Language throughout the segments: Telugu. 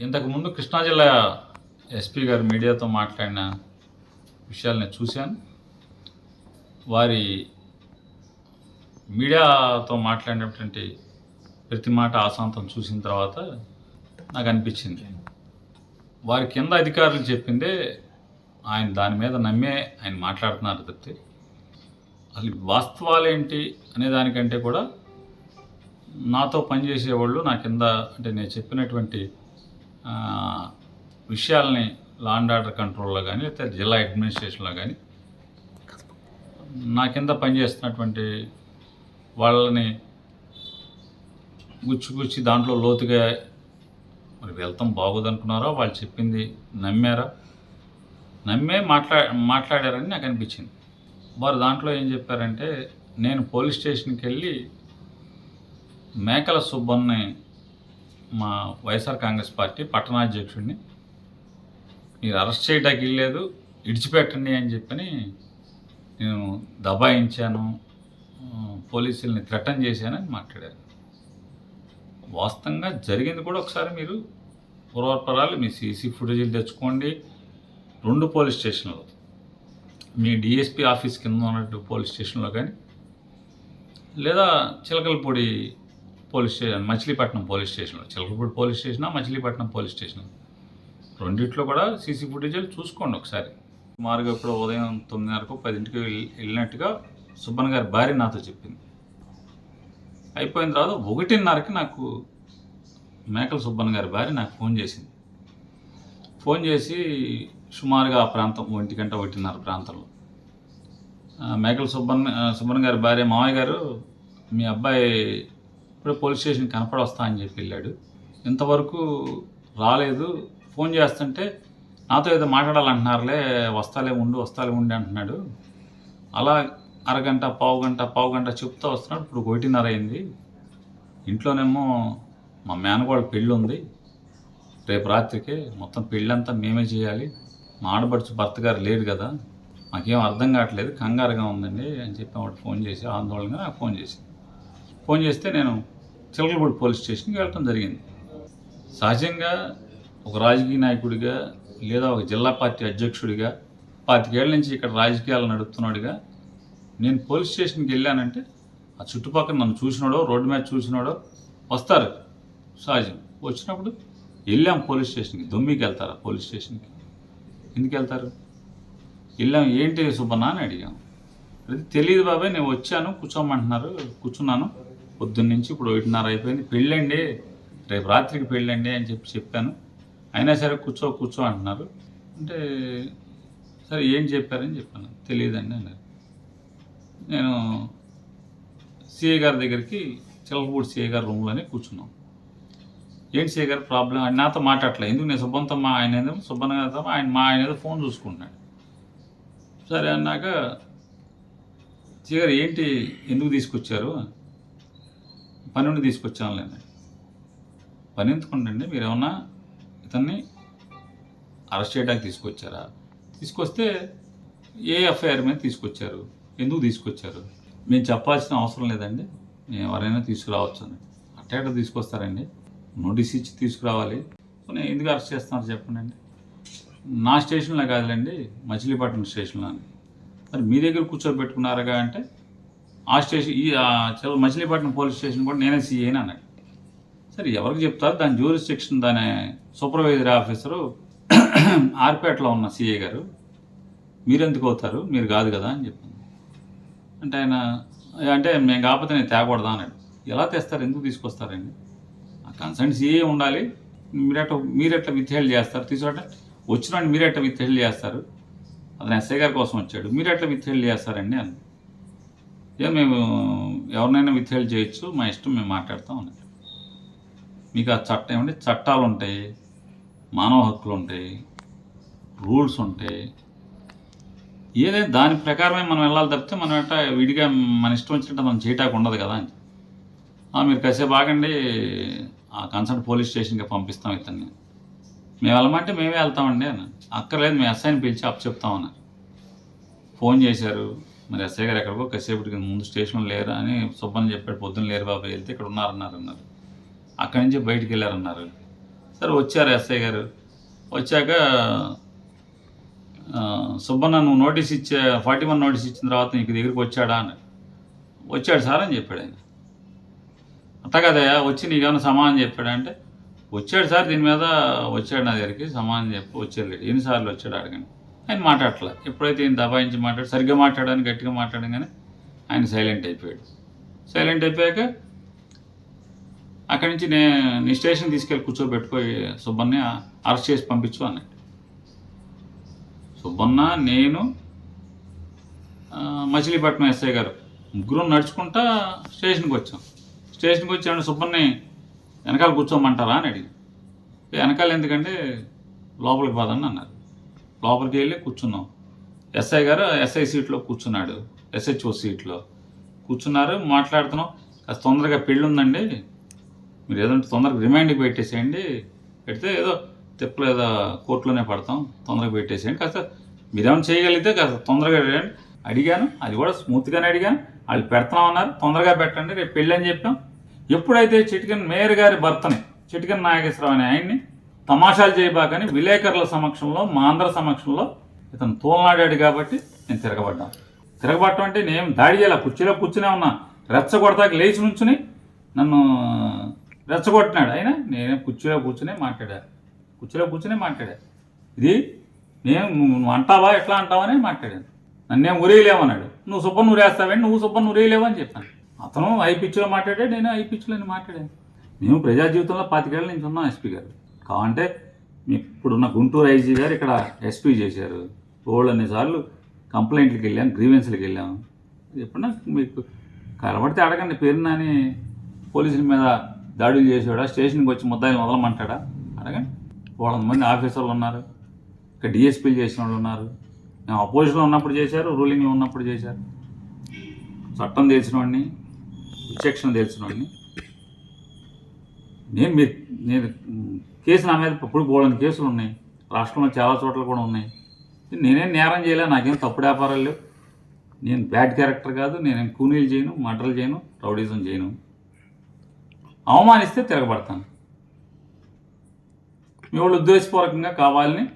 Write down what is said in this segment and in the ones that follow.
ఇంతకుముందు కృష్ణా జిల్లా ఎస్పీ గారు మీడియాతో మాట్లాడిన విషయాలు నేను చూశాను. వారి మీడియాతో మాట్లాడినటువంటి ప్రతి మాట ఆశాంతం చూసిన తర్వాత నాకు అనిపించింది. వారి కింద అధికారులు చెప్పిందే ఆయన దాని మీద నమ్మే ఆయన మాట్లాడుతున్నారు తప్పితే. అసలు వాస్తవాలేంటి అనే దానికంటే కూడా నాతో పనిచేసేవాళ్ళు నా కింద అంటే నేను చెప్పినటువంటి విషయాల్ని లా అండ్ ఆర్డర్ కంట్రోల్లో కానీ లేకపోతే జిల్లా అడ్మినిస్ట్రేషన్లో కానీ నా కింద పనిచేస్తున్నటువంటి వాళ్ళని గుచ్చి దాంట్లో లోతుగా మరి వెళ్తాం బాగోదనుకున్నారా? వాళ్ళు చెప్పింది నమ్మారా? నమ్మే మాట్లా మాట్లాడారని నాకు అనిపించింది. వారు దాంట్లో ఏం చెప్పారంటే నేను పోలీస్ స్టేషన్కి వెళ్ళి మేకల సుబ్బన్ని మా వైఎస్ఆర్ కాంగ్రెస్ పార్టీ పట్టణాధ్యక్షుడిని. మీరు అరెస్ట్ చేయడానికి వెళ్ళలేదు ఇడిచిపెట్టండి అని చెప్పని నేను దబాయించాను పోలీసుల్ని థ్రెటన్ చేశానని మాట్లాడారు. వాస్తవంగా జరిగింది కూడా ఒకసారి మీరు పూర్వపరాలు మీ సీసీ ఫుటేజీలు తెచ్చుకోండి. రెండు పోలీస్ స్టేషన్లో మీ డిఎస్పీ ఆఫీస్ కింద ఉన్నట్టు పోలీస్ స్టేషన్లో కానీ లేదా Chilakalapudi police station Machilipatnam police స్టేషన్లో Chilakapudi police station Machilipatnam police station? రెండిట్లో కూడా సీసీ ఫుటేజీలు చూసుకోండి ఒకసారి. సుమారుగా ఇప్పుడు ఉదయం తొమ్మిదిన్నరకు పదింటికి వెళ్ళి- వెళ్ళినట్టుగా సుబ్బన్ గారి భార్య నాతో చెప్పింది. అయిపోయిన తర్వాత ఒకటిన్నరకి నాకు మేకల సుబ్బన్ గారి భార్య నాకు ఫోన్ చేసింది. ఫోన్ చేసి సుమారుగా ఆ ప్రాంతం ఒంటి గంట ఒకటిన్నర ప్రాంతంలో. మేకల సుబ్బన్ సుబ్బన్ గారి భార్య మామయ్య గారు మీ అబ్బాయి ఇప్పుడు పోలీస్ స్టేషన్ కనపడొస్తా అని చెప్పి వెళ్ళాడు. ఇంతవరకు రాలేదు. ఫోన్ చేస్తుంటే నాతో ఏదో మాట్లాడాలంటున్నారులే వస్తాలే ఉండు వస్తాలే ఉండి అంటున్నాడు. అలా అరగంట పావు గంట పావు గంట చెప్తా వస్తున్నాడు. ఇప్పుడు ఒకటిన్నర అయింది. ఇంట్లోనేమో మా మేనగోడ పెళ్ళి ఉంది. రేపు రాత్రికి మొత్తం పెళ్ళంతా మేమే చేయాలి. మా ఆడపడుచు భర్త గారు లేడు కదా. మాకేం అర్థం కావట్లేదు. కంగారుగా ఉందండి అని చెప్పి వాడు ఫోన్ చేసి ఆందోళనగా నాకు ఫోన్ చేసి ఫోన్ చేస్తే నేను చిలకలపూడి పోలీస్ స్టేషన్కి వెళ్ళటం జరిగింది. సహజంగా ఒక రాజకీయ నాయకుడిగా లేదా ఒక జిల్లా పార్టీ అధ్యక్షుడిగా పాతికేళ్ళ నుంచి ఇక్కడ రాజకీయాలు నడుపుతున్నాడుగా నేను పోలీస్ స్టేషన్కి వెళ్ళానంటే ఆ చుట్టుపక్కల నన్ను చూసినాడో రోడ్డు మీద చూసినాడో వస్తారు. సహజం. వచ్చినప్పుడు వెళ్ళాం పోలీస్ స్టేషన్కి. దొమ్మికి వెళ్తారా పోలీస్ స్టేషన్కి. ఎందుకు వెళ్తారు? వెళ్ళాం ఏంటి సుబ్బన్న? అని అడిగాం. అది తెలియదు బాబాయ్ నేను వచ్చాను కూర్చోమంటున్నారు కూర్చున్నాను. పొద్దున్న నుంచి ఇప్పుడు ఒకటిన్నర అయిపోయింది. పెళ్ళండి రేపు రాత్రికి పెళ్ళండి అని చెప్పి చెప్పాను. అయినా సరే కూర్చో కూర్చో అంటున్నారు. అంటే సరే ఏం చెప్పారని చెప్పాను. తెలియదండి అన్నారు. నేను సిఏ గారి దగ్గరికి చిలకపూడి సిఏ గారి రూమ్లోనే కూర్చున్నాం. ఏంటి సిఏ గారు ప్రాబ్లం? ఆయన నాతో మాట్లాడలేదు ఎందుకు నేను సుబ్బంతో మా ఆయన ఏదో సుబ్బన్న గారితో ఆయన మా ఆయన ఏదో ఫోన్ చూసుకుంటున్నాడు. సరే అన్నాక సిఏ గారు ఏంటి ఎందుకు తీసుకొచ్చారు? పని నుండి తీసుకొచ్చాను లేండి. పని ఎందుకుండండి మీరు ఏమన్నా ఇతన్ని అరెస్ట్ చేయడానికి తీసుకొచ్చారా? తీసుకొస్తే ఏ ఎఫ్ఐఆర్ మీద తీసుకొచ్చారు? ఎందుకు తీసుకొచ్చారు? మేము చెప్పాల్సిన అవసరం లేదండి. మేము ఎవరైనా తీసుకురావచ్చు అని అట్టేట తీసుకొస్తారండి. నోటీస్ ఇచ్చి తీసుకురావాలి. నేను ఎందుకు అరెస్ట్ చేస్తున్నారు చెప్పండి నా స్టేషన్లో కాదులేండి మచిలీపట్నం స్టేషన్లో అని. మరి మీ దగ్గర కూర్చోబెట్టుకున్నారుగా అంటే ఆ స్టేషన్ ఈ ఆ మచిలీపట్నం పోలీస్ స్టేషన్ కూడా నేనే సీఏ అని అన్నాడు. సరే ఎవరికి చెప్తారు? దాని జ్యూరిస్టిక్షన్ దాని సూపర్వైజర్ ఆఫీసరు ఆర్పేటలో ఉన్న సీఏ గారు మీరెందుకు అవుతారు? మీరు కాదు కదా అని చెప్పింది అంటే ఆయన అంటే మేము కాకపోతే నేను తేకూడదా అన్నాడు. ఎలా తెస్తారు? ఎందుకు తీసుకొస్తారండి? ఆ కన్సర్న్ సీఏ ఉండాలి. మీరెట్ట మీరెట్లా విత్హెల్డ్ చేస్తారు? తీసుకుంటే వచ్చిన మీరెట్లా విత్హెల్డ్ చేస్తారు? అతను ఎస్ఐ గారి కోసం వచ్చాడు. మీరెట్లా విత్హెల్డ్ చేస్తారండి అని ఇక మేము ఎవరినైనా విత్హెల్డ్ చేయొచ్చు మా ఇష్టం మేము మాట్లాడతాం ఉన్నాం మీకు ఆ చట్టం ఏమంటే చట్టాలు ఉంటాయి మానవ హక్కులు ఉంటాయి రూల్స్ ఉంటాయి. ఏదైనా దాని ప్రకారమే మనం వెళ్ళాలి తప్పితే మనం ఎట్ట విడిగా మన ఇష్టం వచ్చినట్టు మనం చేయటానికి ఉండదు కదా అని. మీరు కాసేపు ఆగండి ఆ కన్సర్ట్ పోలీస్ స్టేషన్కి పంపిస్తాం ఇతన్ని. మేము వెళ్ళమంటే మేమే వెళ్తామండి అని అక్కర్లేదు మేము ఎస్ఐని పిలిచి అప్ చెప్తామన్నారు ఫోన్ చేశారు మరి ఎస్ఐ గారు ఎక్కడికో కాసేపటికి ముందు స్టేషన్లో లేరా అని సుబ్బని చెప్పాడు పొద్దున్న లేరు బాబాయ్ వెళ్తే ఇక్కడ ఉన్నారన్నారు అన్నారు. అక్కడి నుంచి బయటికి వెళ్ళారన్నారు. సరే వచ్చారు ఎస్ఐ గారు. వచ్చాక సుబ్బన్న నువ్వు నోటీస్ ఇచ్చే ఫార్టీ వన్ నోటీస్ ఇచ్చిన తర్వాత నీకు దగ్గరికి వచ్చాడా? అని వచ్చాడు సార్ అని చెప్పాడు ఆయన. అంత వచ్చి నీకేమైనా సమానం చెప్పాడు? అంటే వచ్చాడు సార్ దీని మీద వచ్చాడు నా దగ్గరికి సమానం చెప్పి వచ్చాడు ఎన్నిసార్లు వచ్చాడు అడగండి. ఆయన మాట్లాడలే ఎప్పుడైతే ఈయన దబాయించి మాట్లాడు సరిగ్గా మాట్లాడాను గట్టిగా మాట్లాడగానే ఆయన సైలెంట్ అయిపోయాడు. సైలెంట్ అయిపోయాక అక్కడి నుంచి నే నీ స్టేషన్ తీసుకెళ్ళి కూర్చోబెట్టుకోయి సుబ్బన్ని అరెస్ట్ చేసి పంపించు అన్నాడు. సుబ్బన్న నేను మచిలీపట్నం ఎస్ఐ గారు ముగ్గురు నడుచుకుంటా స్టేషన్కి వచ్చాం. స్టేషన్కి వచ్చాడు సుబ్బన్ని వెనకాల కూర్చోమంటారా? అని అడిగి వెనకాల ఎందుకంటే లోపలికి పదండి అన్నారు. లోపలికి వెళ్ళి కూర్చున్నాం. ఎస్ఐ గారు ఎస్ఐ సీట్లో కూర్చున్నాడు. ఎస్హెచ్ఓ సీట్లో కూర్చున్నారు మాట్లాడుతున్నాం. కాస్త తొందరగా పెళ్ళి ఉందండి మీరు ఏదంటే తొందరగా రిమైండ్కి పెట్టేసేయండి. పెడితే ఏదో తిప్పలు ఏదో కోర్టులోనే పడతాం. తొందరగా పెట్టేసేయండి. కాస్త మీరేమైనా చేయగలిగితే కాస్త తొందరగా రండి. అడిగాను. అది కూడా స్మూత్గానే అడిగాను. వాళ్ళు పెడతామన్నారు. తొందరగా పెట్టండి. రేపు పెళ్ళి అని చెప్పాం. ఎప్పుడైతే చిటికన్ మేయర్ గారి భర్తని చిటికన్ నాగేశ్వరరావు అనే ఆయన్ని తమాషాలు చేయబాకని విలేకరుల సమక్షంలో మా ఆంధ్ర సమక్షంలో ఇతను తోలనాడాడు కాబట్టి నేను తిరగబడ్డాను. తిరగబడటం అంటే నేను దాడి చేయాలి? కుర్చీలో కూర్చునే ఉన్నా. రెచ్చగొడతాకి లేచి నుంచుని నన్ను రెచ్చగొట్టినాడు. అయినా నేనే కుర్చీలో కూర్చునే మాట్లాడా? కుర్చీలో కూర్చునే మాట్లాడా? ఇది నేను నువ్వు అంటావా? ఎట్లా అంటావని మాట్లాడాను నన్నేం ఉరేయలేమన్నాడు నువ్వు సుబ్బన్ ఉరేస్తావేంటి నువ్వు సుబ్బన్ ఉరేయలేవని చెప్పాను. అతను ఐ పిచ్చిలో మాట్లాడాడు నేను ఐ పిచ్చిలో మాట్లాడాను. మేము ప్రజా జీవితంలో పాతికేళ్ళ నుంచి ఉన్నాం ఎస్పీ గారు. కావంటే మీ ఇప్పుడున్న గుంటూరు ఐజీ గారు ఇక్కడ ఎస్పీ చేశారు. ఓళ్ళు అన్నిసార్లు కంప్లైంట్లకు వెళ్ళాం గ్రీవెన్స్లకు వెళ్ళాం. ఎప్పుడన్నా మీకు కనబడితే అడగండి పేరు పోలీసుల మీద దాడులు చేసేవాడా స్టేషన్కి వచ్చి ముద్దాయిలు మొదలమంటాడా? అడగండి. వాళ్ళ మంది ఆఫీసర్లు ఉన్నారు ఇక్కడ డిఎస్పీలు చేసిన వాళ్ళు ఉన్నారు. మేము అపోజిషన్లో ఉన్నప్పుడు చేశారు రూలింగ్లో ఉన్నప్పుడు చేశారు. చట్టం తెలిసిన వాడిని విచక్షణ తెలిసిన వాడిని. నేను మీరు నేను కేసు నా మీద ఇప్పుడు బోలని కేసులు ఉన్నాయి. రాష్ట్రంలో చాలా చోట్ల కూడా ఉన్నాయి. నేనేం నేరం చేయలే నాకేం తప్పుడు వ్యాపారాలు లేవు. నేను బ్యాడ్ క్యారెక్టర్ కాదు నేనేం కూనీలు చేయను మటర్లు చేయను రౌడీజం చేయను. అవమానిస్తే తిరగబడతాను. మీ వాళ్ళు ఉద్దేశపూర్వకంగా కావాలని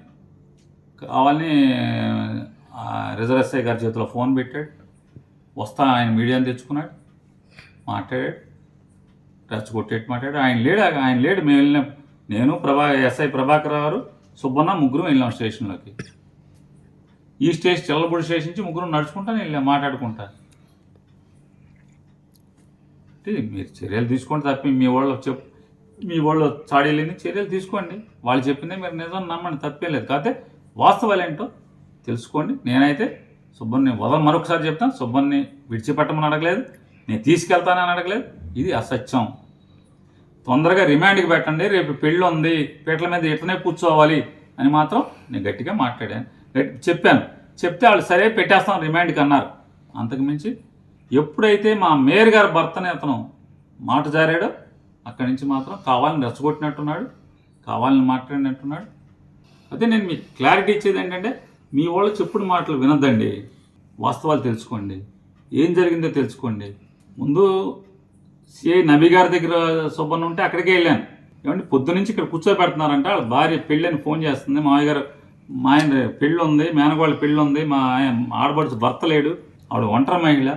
కావాలని రిజర్వస్ఐ గారి చేతిలో ఫోన్ పెట్టాడు. వస్తా ఆయన మీడియాని తెచ్చుకున్నాడు. మాట్లాడాడు. రెచ్చగొట్టేట్టు మాట్లాడాడు. ఆయన లేడు ఆయన లేడు మేము వెళ్ళినాం నేను ప్రభా ఎస్ఐ ప్రభాకర్ గారు సుబ్బన్న ముగ్గురు వెళ్ళాం స్టేషన్లోకి. ఈ స్టేషన్ చిల్లబుడి స్టేషన్ నుంచి ముగ్గురు నడుచుకుంటాను వెళ్ళాం మాట్లాడుకుంటా. మీరు చర్యలు తీసుకోండి తప్పి మీ వాళ్ళు చెప్ మీ వాళ్ళు చాడీలేని చర్యలు తీసుకోండి. వాళ్ళు చెప్పిందే మీరు నిజం నమ్మండి తప్పే లేదు. కాకపోతే వాస్తవాలు ఏంటో తెలుసుకోండి. నేనైతే సుబ్బన్ని వదల మరొకసారి చెప్తాను సుబ్బన్ని విడిచిపెట్టమని అడగలేదు నేను తీసుకెళ్తానని అడగలేదు. ఇది అసత్యం. తొందరగా రిమాండ్కి పెట్టండి. రేపు పెళ్ళి ఉంది. పీటల మీద ఇట్లనే కూర్చోవాలి అని మాత్రం నేను గట్టిగా మాట్లాడాను. చెప్పాను. చెప్తే వాళ్ళు సరే పెట్టేస్తాం రిమాండ్కి అన్నారు. అంతకుమించి ఎప్పుడైతే మా మేయర్ గారి భర్తనే అతను మాట జారాడో అక్కడి నుంచి మాత్రం కావాలని రెచ్చగొట్టినట్టున్నాడు కావాలని మాట్లాడినట్టున్నాడు. అదే నేను మీకు క్లారిటీ ఇచ్చేది ఏంటంటే మీ వాళ్ళు చెప్పుడు మాటలు వినొద్దండి. వాస్తవాలు తెలుసుకోండి. ఏం జరిగిందో తెలుసుకోండి. ముందు సిఐ నబీ గారి దగ్గర సుబ్బన్న ఉంటే అక్కడికే వెళ్ళాను. ఏమంటే పొద్దు నుంచి ఇక్కడ కూర్చోబెడుతున్నారంట వాళ్ళ భార్య పెళ్ళని ఫోన్ చేస్తుంది. మా గారు మా ఆయన పెళ్ళి ఉంది మేనగోళ్ళ పెళ్ళి ఉంది మా ఆయన ఆడబడుచు భర్త లేడు ఆవిడ ఒంటరి మహిళ.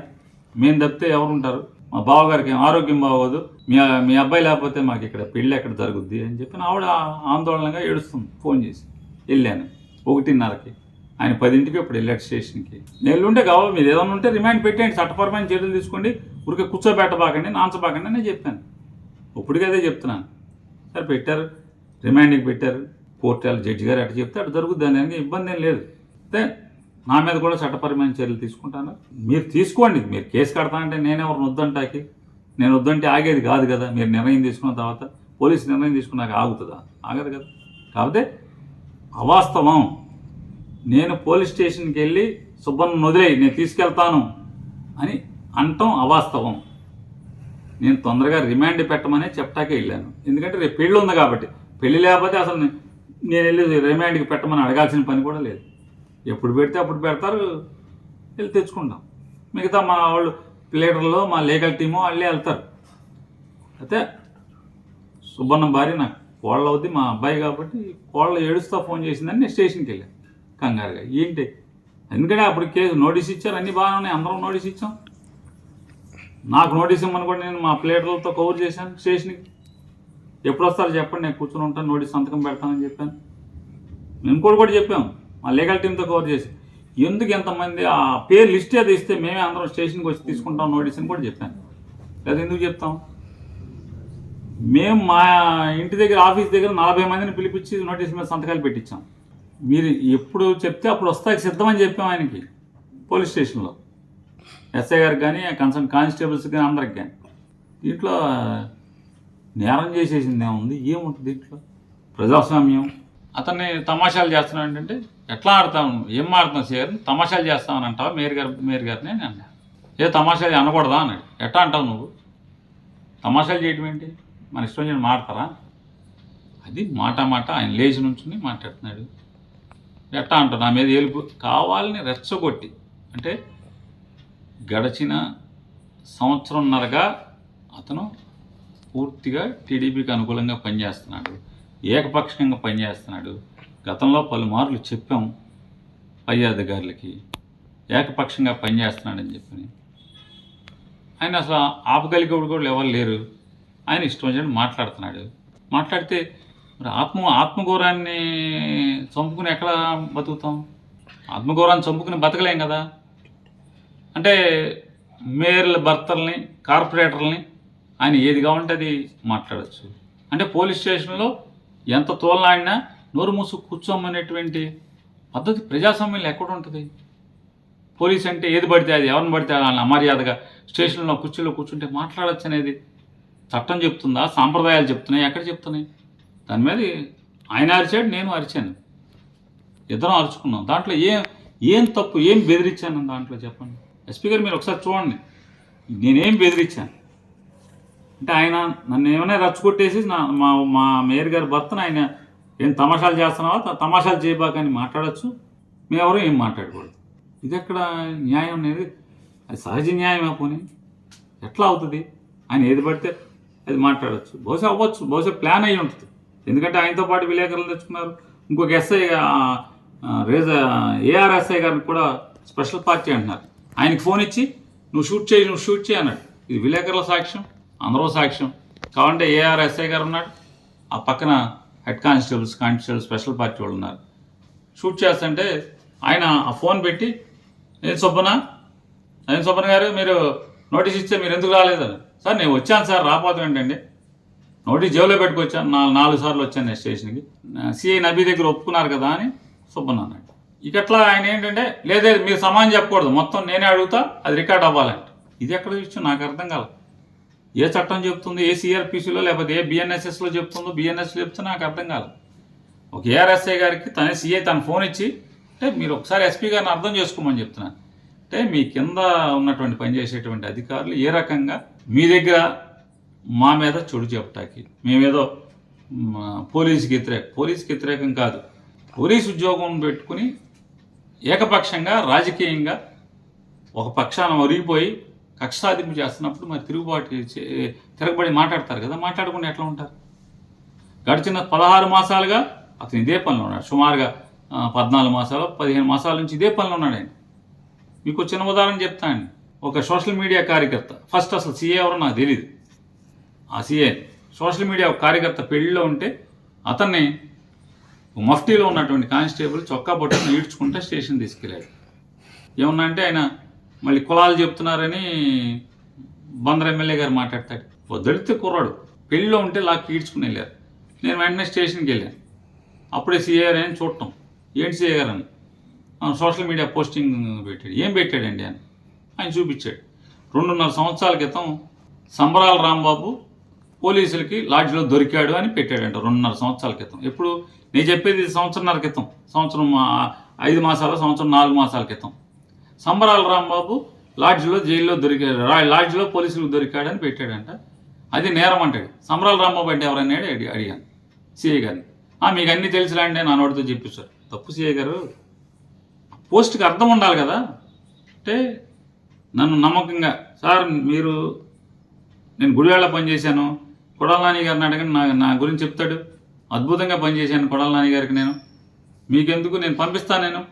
మేము తప్పితే ఎవరు ఉంటారు మా బావగారికి ఏం ఆరోగ్యం బాగోదు మీ మీ అబ్బాయి లేకపోతే మాకు ఇక్కడ పెళ్ళి ఎక్కడ జరుగుద్ది అని చెప్పి ఆవిడ ఆందోళనగా ఏడుస్తుంది ఫోన్ చేసి. వెళ్ళాను ఒకటిన్నరకి. ఆయన పదింటికి ఇప్పుడు వెళ్ళాడు స్టేషన్కి. నేను ఉంటే కావాలి మీరు ఏదైనా ఉంటే రిమైండ్ పెట్టండి చట్టపరమైన చర్యలు తీసుకోండి. ఊరికే కూర్చోబెట్టబాకండి నాంచబాకండి నేను చెప్పాను. ఇప్పటికీ అదే చెప్తున్నాను. సరే పెట్టారు. రిమాండింగ్ పెట్టారు. కోర్టు వాళ్ళు జడ్జి గారు అటు చెప్తే అటు జరుగుద్ది దానికి ఇబ్బంది ఏం లేదు. అయితే నా మీద కూడా చట్టపరమైన చర్యలు తీసుకుంటాను. మీరు తీసుకోండి. మీరు కేసు కడతా అంటే నేనెవరిని వద్దంటాకి? నేను వద్దంటే ఆగేది కాదు కదా. మీరు నిర్ణయం తీసుకున్న తర్వాత పోలీసు నిర్ణయం తీసుకున్నాక ఆగుతుందా? ఆగదు కదా. కాకపోతే అవాస్తవం. నేను పోలీస్ స్టేషన్కి వెళ్ళి సుబ్బన్న వదిలేయి. నేను తీసుకెళ్తాను అని అంటాం అవాస్తవం. నేను తొందరగా రిమాండ్ పెట్టమని చెప్పటాకే వెళ్ళాను. ఎందుకంటే రేపు పెళ్ళి ఉంది కాబట్టి. పెళ్ళి లేకపోతే అసలు నేను వెళ్ళి రిమాండ్కి పెట్టమని అడగాల్సిన పని కూడా లేదు. ఎప్పుడు పెడితే అప్పుడు పెడతారు. వెళ్ళి తెచ్చుకుంటాం. మిగతా మా వాళ్ళు ప్లేటర్లో మా లీగల్ టీము వాళ్ళే వెళ్తారు. అయితే సుబ్బన్న భార్య నాకు కోళ్ళ అవుద్ది మా అబ్బాయి కాబట్టి కోళ్ళ ఏడుస్తా ఫోన్ చేసిందని నేను స్టేషన్కి వెళ్ళాను. కంగారుగా ఏంటి? ఎందుకంటే అప్పుడు కేసు నోటీస్ ఇచ్చారు అన్నీ బాగానే ఉన్నాయి. అందరం నోటీస్ ఇచ్చాం. నాకు నోటీస్ ఇమ్మనుకోండి కూడా నేను మా ప్లేటర్లతో కవర్ చేశాను. స్టేషన్కి ఎప్పుడు వస్తారో చెప్పండి నేను కూర్చొని ఉంటాను నోటీస్ సంతకం పెడతానని చెప్పాను. మేము కూడా కూడా చెప్పాం మా లీగల్ టీంతో కవర్ చేసి. ఎందుకు ఎంతమంది ఆ పేరు లిస్ట్ అది ఇస్తే మేమే అందరం స్టేషన్కి వచ్చి తీసుకుంటాం నోటీస్ అని కూడా చెప్పాను. లేదా ఎందుకు చెప్తాం? మేము మా ఇంటి దగ్గర ఆఫీస్ దగ్గర నలభై మందిని పిలిపించి నోటీస్ మీద సంతకాలు పెట్టించాం. మీరు ఎప్పుడు చెప్తే అప్పుడు వస్తాకి సిద్ధమని చెప్పాం ఆయనకి పోలీస్ స్టేషన్లో. ఎస్ఐ గారికి కానీ కన్సర్న్ కానిస్టేబుల్స్ కానీ అందరికి కానీ. దీంట్లో నేరం చేసేసింది ఏముంది? ఏముంటుంది దీంట్లో? ప్రజాస్వామ్యం. అతన్ని తమాషాలు చేస్తున్నావు ఏంటంటే ఎట్లా ఆడతాం ఏం ఆడుతున్నావు సార్? తమాషాలు చేస్తామని అంటావా? మేరు గారు మేరు గారిని నేను అన్నా ఏ తమాషాలు అనకూడదా అన్నాడు. ఎట్లా అంటావు నువ్వు? తమాషాలు చేయటం ఏంటి? మన ఇష్టం చేయడం మాడతారా? అది మాట మాట ఆయన లేచి నుంచుని మాట్లాడుతున్నాడు. ఎట్టా అంటారు నా మీద ఏలుపు? కావాలని రెచ్చగొట్టి. అంటే గడిచిన సంవత్సరంన్నరగా అతను పూర్తిగా టీడీపీకి అనుకూలంగా పనిచేస్తున్నాడు ఏకపక్షంగా పనిచేస్తున్నాడు. గతంలో పలుమార్లు చెప్పాం పై అధికారులకి ఏకపక్షంగా పనిచేస్తున్నాడని చెప్పని. ఆయన అసలు ఆపగలిగేవాడు కూడా ఎవరు లేరు. ఆయన ఇష్టం వచ్చినట్టు మాట్లాడుతున్నాడు. మాట్లాడితే మరి ఆత్మ ఆత్మగౌరవాన్ని చంపుకుని ఎక్కడ బతుకుతాం? ఆత్మగౌరవాన్ని చంపుకుని బతకలేం కదా? అంటే మేయర్ల భర్తల్ని కార్పొరేటర్లని ఆయన ఏది కావాలంటే అది మాట్లాడచ్చు. అంటే పోలీస్ స్టేషన్లో ఎంత తోలనాడినా నోరు మూసు కూర్చోమనేటువంటి పద్ధతి ప్రజాస్వామ్యంలో ఎక్కడ ఉంటుంది? పోలీస్ అంటే ఏది పడితే అది ఎవరిని పడితే వాళ్ళని అమర్యాదగా స్టేషన్లో కుర్చీలో కూర్చుంటే మాట్లాడచ్చు అనేది చట్టం చెప్తుందా? సాంప్రదాయాలు చెప్తున్నాయి? ఎక్కడ చెప్తున్నాయి? దాని మీద ఆయన అరిచాడు నేను అరిచాను. ఇద్దరం అరుచుకున్నాం. దాంట్లో ఏం ఏం తప్పు ఏం బెదిరించాను దాంట్లో చెప్పండి. ఎస్పీ గారు మీరు ఒకసారి చూడండి. నేనేం బెదిరించాను అంటే ఆయన నన్ను ఏమైనా రచ్చగొట్టేసి నా మా మా మేయర్ గారి భర్తను ఆయన ఏం తమాషాలు చేస్తున్నావా? త- తమాషాలు చేయబాకని మాట్లాడచ్చు. మేమెవరూ ఏం మాట్లాడకూడదు. ఇది ఎక్కడ న్యాయం అనేది? అది సహజ న్యాయం పోనీ? ఎట్లా అవుతుంది? ఆయన ఏది పడితే అది మాట్లాడచ్చు. బహుశా అవ్వచ్చు. బహుశా ప్లాన్ అయ్యి ఉంటుంది. ఎందుకంటే ఆయనతో పాటు విలేకరులు తెచ్చుకున్నారు. ఇంకొక ఎస్ఐ రేజ ఏఆర్ఎస్ఐ గారిని కూడా స్పెషల్ పార్టీ అంటున్నారు. ఆయనకి ఫోన్ ఇచ్చి నువ్వు షూట్ చేయి నువ్వు షూట్ చేయి అన్నాడు. ఇది విలేకరుల సాక్ష్యం అందరూ సాక్ష్యం. కావాలంటే ఏఆర్ఎస్ఐ గారు ఉన్నాడు ఆ పక్కన head constables constable special party వాళ్ళు ఉన్నారు. షూట్ చేస్తుంటే ఆయన ఆ ఫోన్ పెట్టి నేను సుబ్బనా? నేను సుబ్బన్ గారు మీరు నోటీస్ ఇస్తే మీరు ఎందుకు రాలేదని సార్ నేను వచ్చాను సార్ రాపోతాం ఏంటండి నోటీస్ జేబులో పెట్టుకొచ్చాను నాలుగు నాలుగు సార్లు వచ్చాను నేను స్టేషన్కి. సిఐ నబీ దగ్గర ఒప్పుకున్నారు కదా అని సుబ్బన్ అన్నాడు. ఇక అట్లా ఆయన ఏంటంటే లేదే మీరు సమానం చెప్పకూడదు. మొత్తం నేనే అడుగుతా అది రికార్డ్ అవ్వాలంట. ఇది ఎక్కడ ఇచ్చు నాకు అర్థం కాదు ఏ చట్టం చెప్తుంది? ఏ సిఆర్పిసిలో లేకపోతే ఏ బిఎన్ఎస్ఎస్లో చెప్తుందో బిఎన్ఎస్లో చెప్తే నాకు అర్థం కాదు ఒక ఏఆర్ఎస్ఐ గారికి తనే సీఐ తన ఫోన్ ఇచ్చి అంటే మీరు ఒకసారి ఎస్పీ గారిని అర్థం చేసుకోమని చెప్తున్నాను అంటే మీ కింద ఉన్నటువంటి పనిచేసేటువంటి అధికారులు ఏ రకంగా మీ దగ్గర మా మీద చెడు చెప్పటానికి. మేమేదో పోలీసుకి వ్యతిరేక పోలీసుకి వ్యతిరేకం కాదు. పోలీసు ఉద్యోగం పెట్టుకుని ఏకపక్షంగా రాజకీయంగా ఒక పక్షాన ఒరిగిపోయి కక్ష సాధింపు చేస్తున్నప్పుడు మరి తిరుగుబాటు చే- తిరగబడి మాట్లాడతారు కదా మాట్లాడకుండా ఎట్లా ఉంటారు? గడిచిన పదహారు మాసాలుగా అతను ఇదే పనిలో ఉన్నాడు. సుమారుగా పద్నాలుగు మాసాలు పదిహేను మాసాల నుంచి ఇదే పనిలో ఉన్నాడు ఆయన. మీకు చిన్న ఉదాహరణ చెప్తాను ఒక సోషల్ మీడియా కార్యకర్త ఫస్ట్ అసలు సీఏ ఎవరో నాకు తెలియదు ఆ సీఏ సోషల్ మీడియా కార్యకర్త పెళ్ళిలో ఉంటే అతన్ని మఫ్టీలో ఉన్నటువంటి కానిస్టేబుల్ చొక్కా బొట్టను ఈడ్చుకుంటే స్టేషన్ తీసుకెళ్ళాడు. ఏమన్నా అంటే ఆయన మళ్ళీ కులాలు చెప్తున్నారని బందర్ ఎమ్మెల్యే గారు మాట్లాడతాడు. వదిలితే కుర్రాడు. పెళ్ళిలో ఉంటే లాక్కి ఈడ్చుకుని వెళ్ళారు. నేను వెంటనే స్టేషన్కి వెళ్ళాను. అప్పుడే సీఏ గారు అని చూడటం. ఏంటి సీఏ గారు అని? సోషల్ మీడియా పోస్టింగ్ పెట్టాడు. ఏం పెట్టాడండి అని ఆయన చూపించాడు. రెండున్నర సంవత్సరాల క్రితం సంబరాల రాంబాబు పోలీసులకి లాడ్జ్లో దొరికాడు అని పెట్టాడంట రెండున్నర సంవత్సరాల క్రితం. ఎప్పుడు? నేను చెప్పేది సంవత్సరంన్నర క్రితం. సంవత్సరం ఐదు మాసాల సంవత్సరం నాలుగు మాసాల క్రితం. సంబరాల రాంబాబు లాడ్జ్లో జైల్లో దొరికాడు రా- లాడ్జ్లో పోలీసులకు దొరికాడని పెట్టాడంట. అది నేరం అంటాడు. సంబరాల రాంబాబు అంటే ఎవరన్నా అడి అడిగాను సిఐ గారిని. "ఆ, మీకు అన్నీ తెలుసులాండి అని నోటితో చెప్పేశారు తప్పు సిఐ గారు. పోస్ట్కి అర్థం ఉండాలి కదా. అంటే నన్ను నమ్మకంగా సార్ మీరు నేను గుడివాళ్ళ పనిచేశాను. కొడాల నాని గారిని అడగండి. నా నా గురించి చెప్తాడు. అద్భుతంగా పనిచేశాను కొడాలనాని గారికి నేను. మీకెందుకు? నేను పంపిస్తాను నేను.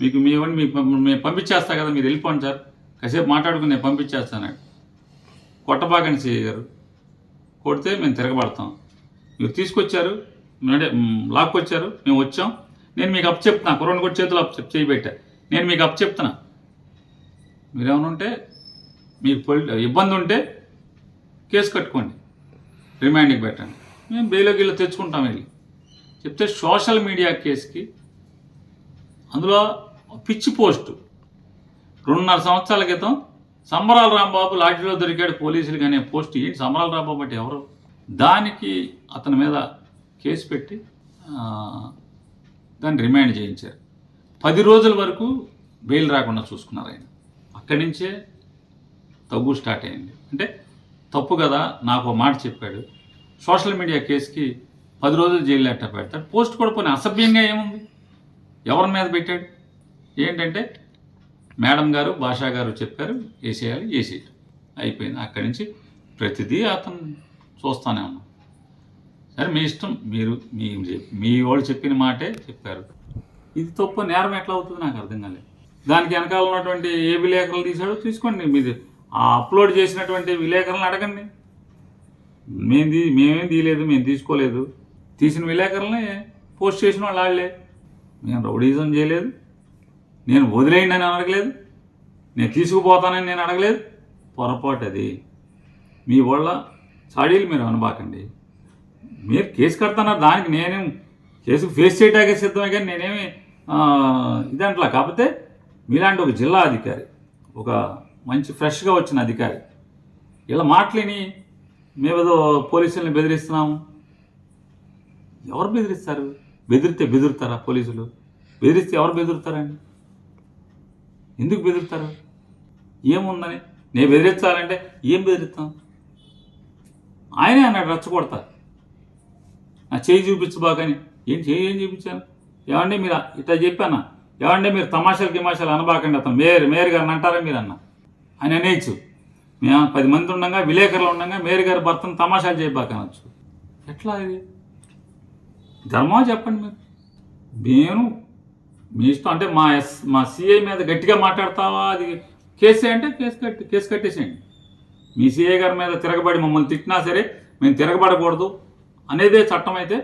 మీకు మీ ఇవ్వండి మీకు మేము పంపించేస్తా కదా మీరు వెళ్ళిపోండి సార్. కాసేపు మాట్లాడుకుని నేను పంపించేస్తాను కొట్టబాకండి సిఐ గారు. కొడితే మేము తిరగబడతాం. మీరు తీసుకొచ్చారు అంటే లాక్కొచ్చారు మేము వచ్చాం. నేను మీకు అప్ చెప్తున్నా. కుర్రని కూడా చేతులు అప్ చెప్ చేయబెట్టా నేను మీకు అప్ చెప్తున్నా. మీరేమైనా ఉంటే మీకు ఇబ్బంది ఉంటే కేసు కట్టుకోండి. రిమాండ్కి పెట్టండి. మేము బెయిల్ గిల్ల తెచ్చుకుంటాం వెళ్ళి చెప్తే సోషల్ మీడియా కేసుకి అందులో పిచ్చి పోస్టు. రెండున్నర సంవత్సరాల క్రితం సంబరాల రాంబాబు లాడ్జిలో దొరికాడు పోలీసులు కానీ పోస్ట్ ఏంటి? సంబరాల రాంబాబు అంటే ఎవరు? దానికి అతని మీద కేసు పెట్టి దాన్ని రిమాండ్ చేయించారు. పది రోజుల వరకు బెయిల్ రాకుండా చూసుకున్నారు ఆయన. అక్కడి నుంచే తగ్గు స్టార్ట్ అయింది. అంటే తప్పు కదా నాకు ఒక మాట చెప్పాడు. సోషల్ మీడియా కేసుకి పది రోజులు జైలు అట్ట పెడతాడు. పోస్ట్ కూడా పోనీ అసభ్యంగా ఏముంది? ఎవరి మీద పెట్టాడు? ఏంటంటే మేడం గారు భాషా గారు చెప్పారు వేసేయాలి వేసేయాలి అయిపోయింది. అక్కడి నుంచి ప్రతిదీ అతను చూస్తానే ఉన్నాం సరే మీ ఇష్టం. మీరు మీ మీ వాళ్ళు చెప్పిన మాటే చెప్పారు. ఇది తప్పు. నేరం ఎట్లా అవుతుంది నాకు అర్థం కాలేదు. దానికి వెనకాల ఉన్నటువంటి ఏ విలేకరులు తీశాడో తీసుకోండి మీది. ఆ అప్లోడ్ చేసినటువంటి విలేకరులను అడగండి. మేము తీ మేమేం తీయలేదు మేము తీసుకోలేదు. తీసిన విలేకరులనే పోస్ట్ చేసిన వాళ్ళు వాళ్ళే మేము రౌడీజం చేయలేదు. నేను వదిలేయండి అని అడగలేదు. నేను తీసుకుపోతానని నేను అడగలేదు. పొరపాటు అది. మీ వాళ్ళ చాడీలు మీరు అనబాకండి. మీరు కేసు కడతాన్నారు దానికి నేనేం కేసు ఫేస్ చేయటానికి సిద్ధమే కానీ నేనేమి ఇదంటలా ఇదంట్లా. కాకపోతే మీలాంటి ఒక జిల్లా అధికారి ఒక మంచి ఫ్రెష్గా వచ్చిన అధికారి. ఇలా మాటలేని మేమేదో పోలీసుల్ని బెదిరిస్తున్నాము. ఎవరు బెదిరిస్తారు? బెదిరితే బెదురుతారా పోలీసులు? బెదిరిస్తే ఎవరు బెదురుతారండి? ఎందుకు బెదురుతారు? ఏముందని నేను బెదిరించాలంటే ఏం బెదిరిస్తాం? ఆయనే అన్నాడు రెచ్చగొడతా నా చేయి చూపించబాకని ఏం చేయి ఏం చూపించాను ఏమండి మీరు ఇట్లా చెప్పానా? ఏమండి మీరు తమాషాలు గిమాషాలు అనబాకండి అతను. మేరు మేరు గారిని అంటారా మీరు అన్నా ఆయన అనేయచ్చు. మేము పది మంది ఉండగా విలేకరులు ఉండగా మేరీ గారి భర్తను తమాషాలు చేయబాకనొచ్చు ఎట్లా ఇది? ధర్మా చెప్పండి మీరు? నేను మీ ఇష్టం అంటే మా ఎస్ మా సిఐ మీద గట్టిగా మాట్లాడతావా? అది కేసు అంటే కేసు కట్టి కేసు కట్టేసేయండి. మీ సిఐ గారి మీద తిరగబడి మమ్మల్ని తిట్టినా సరే మేము తిరగబడకూడదు అనేదే చట్టం అయితే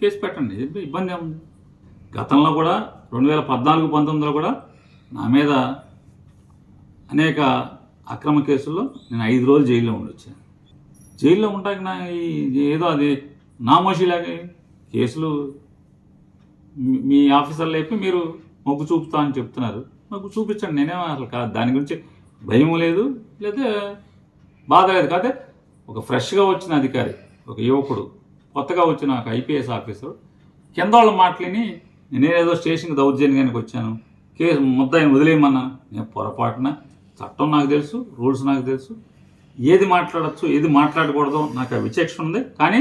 కేసు పెట్టండి ఇబ్బంది ఏముంది? గతంలో కూడా రెండు వేల పద్నాలుగు పంతొమ్మిదిలో కూడా నా మీద అనేక అక్రమ కేసుల్లో నేను ఐదు రోజులు జైల్లో ఉండొచ్చాను. జైల్లో ఉంటాక నా ఈ ఏదో అది నామోషిలాగే కేసులు మీ- ఆఫీసర్లు చెప్పి మీరు మొగ్గు చూపుతా అని చెప్తున్నారు. మొగ్గు చూపించండి నేనే అసలు కాదు. దాని గురించి భయం లేదు లేదా బాధ లేదు. కాదే ఒక ఫ్రెష్గా వచ్చిన అధికారి ఒక యువకుడు కొత్తగా వచ్చిన ఒక ఐపీఎస్ ఆఫీసర్ కింద వాళ్ళ మాటలని నేనేదో స్టేషన్కి దౌర్జన్యానికి వచ్చాను కేసు ముద్దాయిని వదిలేయమన్నా నేను పొరపాటున చట్టం నాకు తెలుసు రూల్స్ నాకు తెలుసు. ఏది మాట్లాడచ్చు ఏది మాట్లాడకూడదు నాకు ఆ విచక్షణ ఉంది. కానీ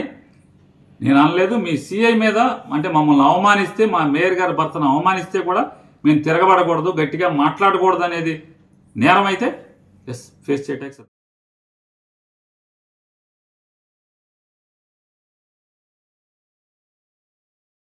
నేను అనలేదు మీ సిఐ మీద అంటే మమ్మల్ని అవమానిస్తే మా మేయర్ గారి భర్తను అవమానిస్తే కూడా మేము తిరగబడకూడదు గట్టిగా మాట్లాడకూడదు అనేది నేరం అయితే ఎస్ ఫేస్ చేయటానికి